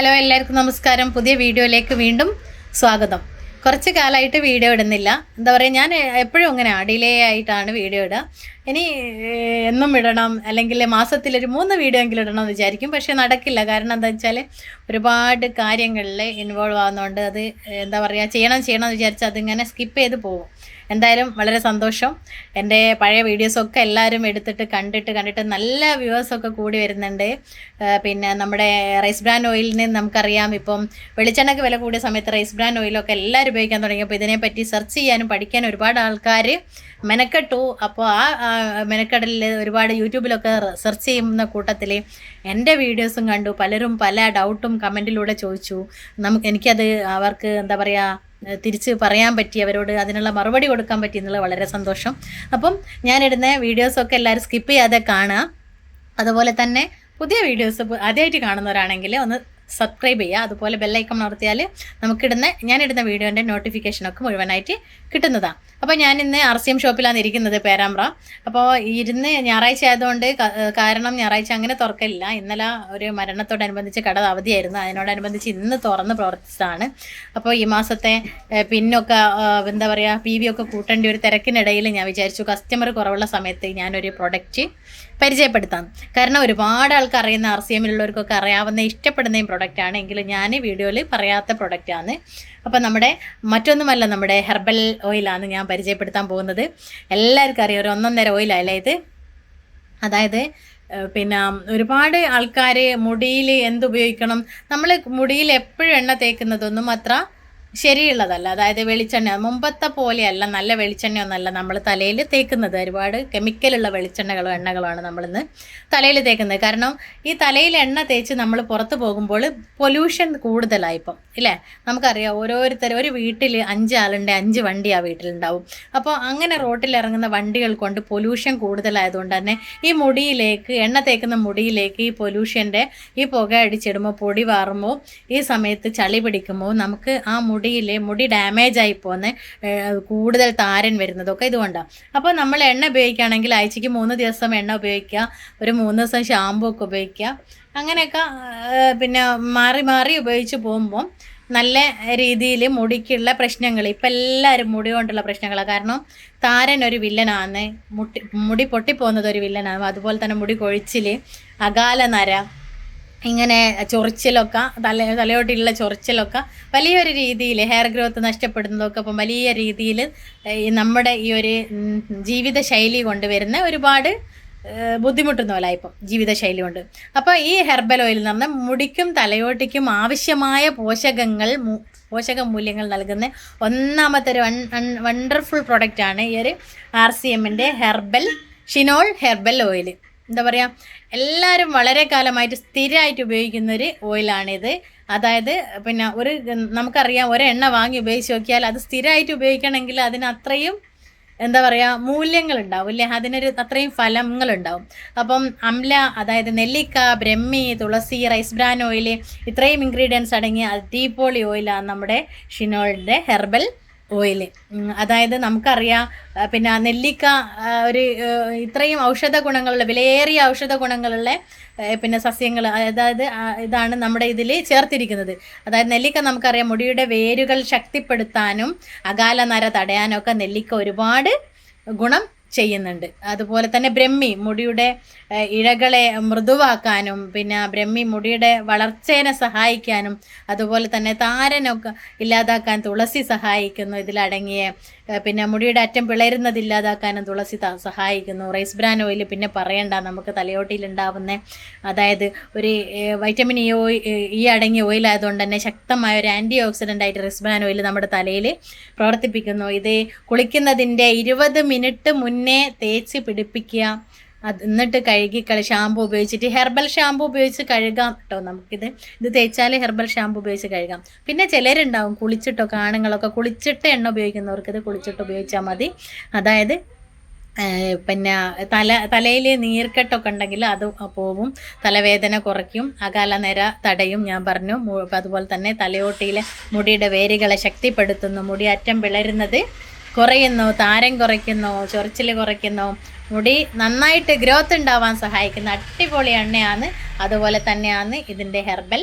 Hello എല്ലാവർക്കും നമസ്കാരം. പുതിയ വീഡിയോയിലേക്ക് വീണ്ടും സ്വാഗതം. കുറച്ച് കാലമായിട്ട് വീഡിയോ ഇടുന്നില്ല. എന്താ പറയുക ഞാൻ എപ്പോഴും അങ്ങനെ ഡിലേ ആയിട്ടാണ് വീഡിയോ ഇടുക. ഇനി എന്നും ഇടണം. അല്ലെങ്കിൽ മാസത്തിൽ ഒരു മൂന്ന് വീഡിയോ എങ്കിലും ഇടണം എന്ന് വിചാരിക്കും. പക്ഷേ നടക്കില്ല. കാരണം എന്താ വെച്ചാൽ ഒരുപാട് കാര്യങ്ങളിൽ ഇൻവോൾവ് ആവുന്നതുകൊണ്ട് അത് എന്താ പറയുക ചെയ്യണം ചെയ്യണം എന്ന് വിചാരിച്ചാൽ അതിങ്ങനെ സ്കിപ്പ് ചെയ്ത് പോകും. എന്തായാലും വളരെ സന്തോഷം. എന്റെ പഴയ വീഡിയോസൊക്കെ എല്ലാവരും എടുത്തിട്ട് കണ്ടിട്ട് കണ്ടിട്ട് നല്ല വ്യൂവേഴ്സൊക്കെ കൂടി വരുന്നുണ്ട്. പിന്നെ നമ്മുടെ റൈസ് ബ്രാൻ ഓയിലിന് നമുക്കറിയാം. ഇപ്പം വെളിച്ചെണ്ണയ്ക്ക് വില കൂടിയ സമയത്ത് റൈസ് ബ്രാൻ ഓയിലൊക്കെ എല്ലാവരും ഉപയോഗിക്കാൻ തുടങ്ങിയപ്പോൾ ഇതിനെപ്പറ്റി സെർച്ച് ചെയ്യാനും പഠിക്കാനും ഒരുപാട് ആൾക്കാർ മെനക്കെട്ടു. അപ്പോൾ ആ മെനക്കെടലിൽ ഒരുപാട് യൂട്യൂബിലൊക്കെ സെർച്ച് ചെയ്യുന്ന കൂട്ടത്തിൽ എന്റെ വീഡിയോസും കണ്ടു. പലരും പല ഡൗട്ടും കമന്റിലൂടെ ചോദിച്ചു. നമുക്ക് എനിക്കത് അവർക്ക് എന്താ പറയുക തിരിച്ച് പറയാൻ പറ്റി അവരോട് അതിനുള്ള മറുപടി കൊടുക്കാൻ പറ്റി എന്നുള്ളത് വളരെ സന്തോഷം. അപ്പം ഞാനിടുന്ന വീഡിയോസൊക്കെ എല്ലാവരും സ്കിപ്പ് ചെയ്യാതെ കാണുക. അതുപോലെ തന്നെ പുതിയ വീഡിയോസ് ആദ്യമായിട്ട് കാണുന്നവരാണെങ്കിൽ ഒന്ന് സബ്സ്ക്രൈബ് ചെയ്യുക. അതുപോലെ ബെല്ലൈക്കൺ അമർത്തിയാൽ നമുക്കിടുന്ന ഞാനിടുന്ന വീഡിയോന്റെ നോട്ടിഫിക്കേഷനൊക്കെ മുഴുവനായിട്ട് കിട്ടുന്നതാണ് അപ്പോൾ ഞാൻ ഇന്ന് ആർ സി എം ഷോപ്പിലാണ് ഇരിക്കുന്നത് പേരാമ്പ്ര. അപ്പോൾ ഇരുന്ന് ഞായറാഴ്ച ആയതുകൊണ്ട് കാരണം ഞായറാഴ്ച അങ്ങനെ തുറക്കലില്ല. ഇന്നലെ ഒരു മരണത്തോടനുബന്ധിച്ച് കട അവധിയായിരുന്നു. അതിനോടനുബന്ധിച്ച് ഇന്ന് തുറന്ന് പ്രവർത്തിച്ചതാണ്. അപ്പോൾ ഈ മാസത്തെ പിന്നൊക്കെ എന്താ പറയുക പി വി ഒക്കെ കൂട്ടേണ്ട ഒരു തിരക്കിനിടയിൽ ഞാൻ വിചാരിച്ചു കസ്റ്റമർ കുറവുള്ള സമയത്ത് ഞാനൊരു പ്രൊഡക്റ്റ് പരിചയപ്പെടുത്താം. കാരണം ഒരുപാട് ആൾക്കാർ അറിയുന്ന ആർ സി എമ്മിലുള്ളവർക്കൊക്കെ അറിയാവുന്ന ഇഷ്ടപ്പെടുന്ന ആണ്. എങ്കിലും ഞാൻ വീഡിയോയിൽ പറയാത്ത പ്രൊഡക്റ്റാണ് അപ്പോൾ നമ്മുടെ മറ്റൊന്നുമല്ല നമ്മുടെ ഹെർബൽ ഓയിലാണ് ഞാൻ പരിചയപ്പെടുത്താൻ പോകുന്നത്. എല്ലാവർക്കും അറിയാം ഒരു ഒന്നൊന്നര അല്ലേ ഇത്? അതായത് പിന്നെ ഒരുപാട് ആൾക്കാർ മുടിയിൽ എന്തുപയോഗിക്കണം? നമ്മൾ മുടിയിൽ എപ്പോഴും എണ്ണ തേക്കുന്നതൊന്നും അത്ര ശരിയുള്ളതല്ല. അതായത് വെളിച്ചെണ്ണ മുമ്പത്തെ പോലെയല്ല നല്ല വെളിച്ചെണ്ണയൊന്നല്ല നമ്മൾ തലയിൽ തേക്കുന്നത്. ഒരുപാട് കെമിക്കലുള്ള വെളിച്ചെണ്ണകളോ എണ്ണകളാണ് നമ്മളിന്ന് തലയിൽ തേക്കുന്നത്. കാരണം ഈ തലയിൽ എണ്ണ തേച്ച് നമ്മൾ പുറത്ത് പോകുമ്പോൾ പൊല്യൂഷൻ കൂടുതലായി ഇപ്പം ഇല്ലേ? നമുക്കറിയാം ഓരോരുത്തർ ഒരു വീട്ടിൽ അഞ്ച് ആളുണ്ട് അഞ്ച് വണ്ടി ആ വീട്ടിലുണ്ടാവും. അപ്പോൾ അങ്ങനെ റോട്ടിൽ ഇറങ്ങുന്ന വണ്ടികൾ കൊണ്ട് പൊല്യൂഷൻ കൂടുതലായതുകൊണ്ട് തന്നെ ഈ മുടിയിലേക്ക് എണ്ണ തേക്കുന്ന മുടിയിലേക്ക് ഈ പൊല്യൂഷന്റെ ഈ പുക അടിച്ചിടുമ്പോൾ പൊടി വാറുമ്പോൾ ഈ സമയത്ത് ചളി പിടിക്കുമ്പോൾ നമുക്ക് ആ മുടിയിൽ മുടി ഡാമേജ് ആയി പോകുന്ന കൂടുതൽ താരൻ വരുന്നതൊക്കെ ഇതുകൊണ്ടാണ് അപ്പോൾ നമ്മൾ എണ്ണ ഉപയോഗിക്കുകയാണെങ്കിൽ ആഴ്ചയ്ക്ക് മൂന്ന് ദിവസം എണ്ണ ഉപയോഗിക്കുക ഒരു മൂന്ന് ദിവസം ഷാമ്പൂ ഒക്കെ ഉപയോഗിക്കുക അങ്ങനെയൊക്കെ പിന്നെ മാറി മാറി ഉപയോഗിച്ച് പോകുമ്പോൾ നല്ല രീതിയിൽ മുടിക്കുള്ള പ്രശ്നങ്ങൾ ഇപ്പം എല്ലാവരും മുടി കൊണ്ടുള്ള പ്രശ്നങ്ങളാണ് കാരണം താരൻ ഒരു വില്ലനാണ് മുട്ടി മുടി പൊട്ടിപ്പോകുന്നത് ഒരു വില്ലനാണ്. അതുപോലെ തന്നെ മുടി കൊഴിച്ചിൽ അകാല നര ഇങ്ങനെ ചൊറിച്ചിലൊക്കെ തല തലയോട്ടിലുള്ള ചൊറിച്ചിലൊക്കെ വലിയൊരു രീതിയിൽ ഹെയർ ഗ്രോത്ത് നഷ്ടപ്പെടുന്നതൊക്കെ അപ്പം വലിയ രീതിയിൽ നമ്മുടെ ഈ ഒരു ജീവിത ജീവിതശൈലി കൊണ്ടുവരുന്ന ഒരുപാട് ബുദ്ധിമുട്ടുന്ന പോലെ ഇപ്പം ജീവിതശൈലി കൊണ്ട്. അപ്പോൾ ഈ ഹെർബൽ ഓയിൽ എന്ന് പറഞ്ഞാൽ മുടിക്കും തലയോട്ടിക്കും ആവശ്യമായ പോഷകങ്ങൾ പോഷക മൂല്യങ്ങൾ നൽകുന്ന ഒന്നാമത്തെ ഒരു വൺ വണ്ടർഫുൾ പ്രൊഡക്റ്റാണ് ഈ ഒരു ആർ സി എമ്മിന്റെ ഹെർബൽ ഷിനോൾ ഹെർബൽ ഓയിൽ എന്താ പറയുക എല്ലാവരും വളരെ കാലമായിട്ട് സ്ഥിരമായിട്ട് ഉപയോഗിക്കുന്ന ഒരു ഓയിലാണിത്. അതായത് പിന്നെ ഒരു നമുക്കറിയാം ഒരു എണ്ണ വാങ്ങി ഉപയോഗിച്ച് നോക്കിയാൽ അത് സ്ഥിരമായിട്ട് ഉപയോഗിക്കണമെങ്കിൽ അതിന് അത്രയും എന്താ പറയുക മൂല്യങ്ങളുണ്ടാവും അല്ലേ അതിനൊരു അത്രയും ഫലങ്ങളുണ്ടാവും. അപ്പം അംല അതായത് നെല്ലിക്ക brahmi tulsi rice bran oil ഇത്രയും ഇൻഗ്രീഡിയൻസ് അടങ്ങിയ അടിപൊളി ഓയിലാണ് നമ്മുടെ ഷിനോളിന്റെ ഹെർബൽ. ഓയിൽ അതായത് നമുക്കറിയാം പിന്നെ നെല്ലിക്ക ഒരു ഇത്രയും ഔഷധ ഗുണങ്ങളുള്ള വിലയേറിയ ഔഷധ ഗുണങ്ങളുള്ള പിന്നെ സസ്യങ്ങൾ അതായത് ഇതാണ് നമ്മുടെ ഇതിൽ ചേർത്തിരിക്കുന്നത്. അതായത് നെല്ലിക്ക നമുക്കറിയാം മുടിയുടെ വേരുകൾ ശക്തിപ്പെടുത്താനും അകാല നര തടയാനും ഒക്കെ നെല്ലിക്ക ഒരുപാട് ഗുണം ചെയ്യുന്നുണ്ട്. അതുപോലെ തന്നെ ബ്രഹ്മി മുടിയുടെ ഇഴകളെ മൃദുവാക്കാനും പിന്നെ ബ്രഹ്മി മുടിയുടെ വളർച്ചേനെ സഹായിക്കാനും അതുപോലെ തന്നെ താരനൊക്കെ ഇല്ലാതാക്കാൻ തുളസി സഹായിക്കുന്നു ഇതിലടങ്ങിയ പിന്നെ മുടിയുടെ അറ്റം പിളരുന്നത് ഇല്ലാതാക്കാനും തുളസി സഹായിക്കുന്നു. റൈസ് ബ്രാൻ ഓയിൽ പിന്നെ പറയണ്ട നമുക്ക് തലയോട്ടിയിൽ ഉണ്ടാവുന്ന അതായത് ഒരു വൈറ്റമിൻ ഇ ഓയിൽ ഈ അടങ്ങിയ ഓയിൽ ആയതുകൊണ്ട് തന്നെ ശക്തമായ ഒരു ആന്റി ഓക്സിഡന്റ് ആയിട്ട് റൈസ് ബ്രാൻ ഓയിൽ നമ്മുടെ തലയിൽ പ്രവർത്തിപ്പിക്കുന്നു. ഇത് കുളിക്കുന്നതിന്റെ ഇരുപത് മിനിറ്റ് മുന്നേ തേച്ച് പിടിപ്പിക്കുക. അത് എന്നിട്ട് കഴുകി കളി ഷാമ്പു ഉപയോഗിച്ചിട്ട് ഹെർബൽ ഷാമ്പു ഉപയോഗിച്ച് കഴുകാം കേട്ടോ നമുക്കിത്. ഇത് തേച്ചാൽ ഹെർബൽ ഷാമ്പു ഉപയോഗിച്ച് കഴുകാം. പിന്നെ ചിലരുണ്ടാവും കുളിച്ചിട്ടൊക്കെ ആണുങ്ങളൊക്കെ കുളിച്ചിട്ട് എണ്ണ ഉപയോഗിക്കുന്നവർക്ക് ഇത് കുളിച്ചിട്ട് ഉപയോഗിച്ചാൽ മതി. അതായത് പിന്നെ തല തലയിൽ നീർക്കെട്ടൊക്കെ ഉണ്ടെങ്കിൽ അത് പോവും. തലവേദന കുറയ്ക്കും. അകാല നിര തടയും ഞാൻ പറഞ്ഞു. അതുപോലെ തന്നെ തലയോട്ടിയിലെ മുടിയുടെ വേരുകളെ ശക്തിപ്പെടുത്തുന്നു. മുടി അറ്റം പിളരുന്നത് കുറയുന്നു താരം കുറയ്ക്കുന്നു ചൊറിച്ചിൽ കുറയ്ക്കുന്നു. മുടി നന്നായിട്ട് ഗ്രോത്ത് ഉണ്ടാവാൻ സഹായിക്കുന്ന അടിപൊളി എണ്ണയാണ്. അതുപോലെ തന്നെയാണ് ഇതിന്റെ ഹെർബൽ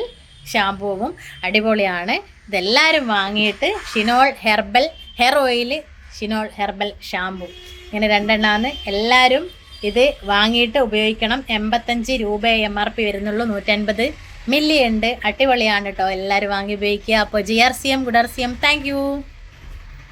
ഷാമ്പൂവും അടിപൊളിയാണ്. ഇതെല്ലാവരും വാങ്ങിയിട്ട് Shinol herbal hair oil Shinol herbal shampoo ഇങ്ങനെ രണ്ടെണ്ണമാണ് എല്ലാവരും ഇത് വാങ്ങിയിട്ട് ഉപയോഗിക്കണം. എൺപത്തഞ്ച് രൂപ എം ആർ പി വരുന്നുള്ളൂ. നൂറ്റൻപത് മില്ലി ഉണ്ട്. അടിപൊളിയാണ് കേട്ടോ എല്ലാവരും വാങ്ങി ഉപയോഗിക്കുക. അപ്പോൾ G R C M good R C M thank